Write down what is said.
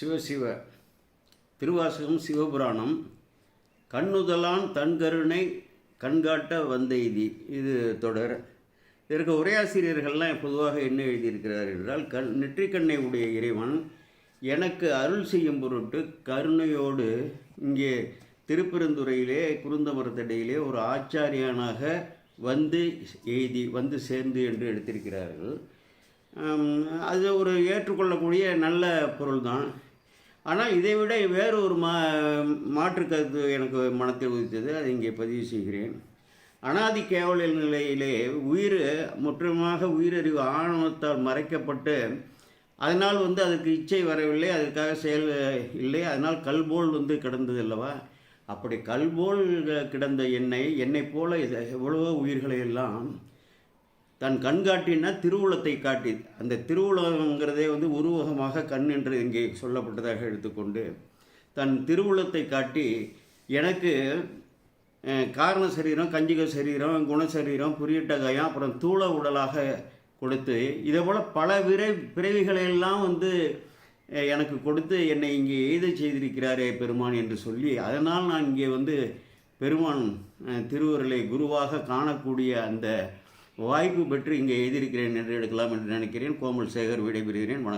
சிவசிவ திருவாசகம் சிவபுராணம். கண்ணுதலான் தன்கருணை கண்காட்ட வந்தெய்தி. இது தொடர். இதற்கு உரையாசிரியர்கள்லாம் பொதுவாக என்ன எழுதியிருக்கிறார் என்றால் கண் நெற்றிக்கண்ணை உடைய இறைவன் எனக்கு அருள் செய்யும் பொருட்டு கருணையோடு இங்கே திருப்பெருந்துறையிலே குருந்தமரத்தடையிலே ஒரு ஆச்சாரியானாக வந்து எய்தி வந்து சேர்ந்து என்று எடுத்திருக்கிறார்கள். அது ஒரு ஏற்றுக்கொள்ளக்கூடிய நல்ல பொருள்தான். ஆனால் இதை விட வேறு ஒரு மா மாற்று கருத்து எனக்கு மனத்தில் உதித்தது. அதை இங்கே பதிவு செய்கிறேன். அனாதி கேவல நிலையிலே உயிர் முற்றிலுமாக உயிரறிவு ஆணவத்தால் மறைக்கப்பட்டு அதனால் வந்து அதுக்கு இச்சை வரவில்லை அதற்காக செயல் இல்லை அதனால் கல்போல் வந்து கிடந்தது அல்லவா? அப்படி கல்போல் கிடந்த என்னை போல இதை எவ்வளவோ உயிர்களை எல்லாம் தன் கண் காட்டினா திருவுளத்தை காட்டி அந்த திருவுளங்கிறதே வந்து உருவகமாக கண் என்று இங்கே சொல்லப்பட்டதாக எடுத்துக்கொண்டு தன் திருவுளத்தை காட்டி எனக்கு காரண சரீரம் கஞ்சிக சரீரம் குணசரீரம் புரியட்டகாயம் அப்புறம் தூள உடலாக கொடுத்து இதே போல் பல விரை பிறவிகளையெல்லாம் வந்து எனக்கு கொடுத்து என்னை இங்கே எய்த செய்திருக்கிறாரே பெருமான் என்று சொல்லி அதனால் நான் இங்கே வந்து பெருமான் திருவருளை குருவாக காணக்கூடிய அந்த வாய்ப்பு பெற்று இங்கே எழுதியிருக்கிறேன் என்று எடுக்கலாம் என்று நினைக்கிறேன். கோமல் சேகர் விடைபெறுகிறேன். வணக்கம்.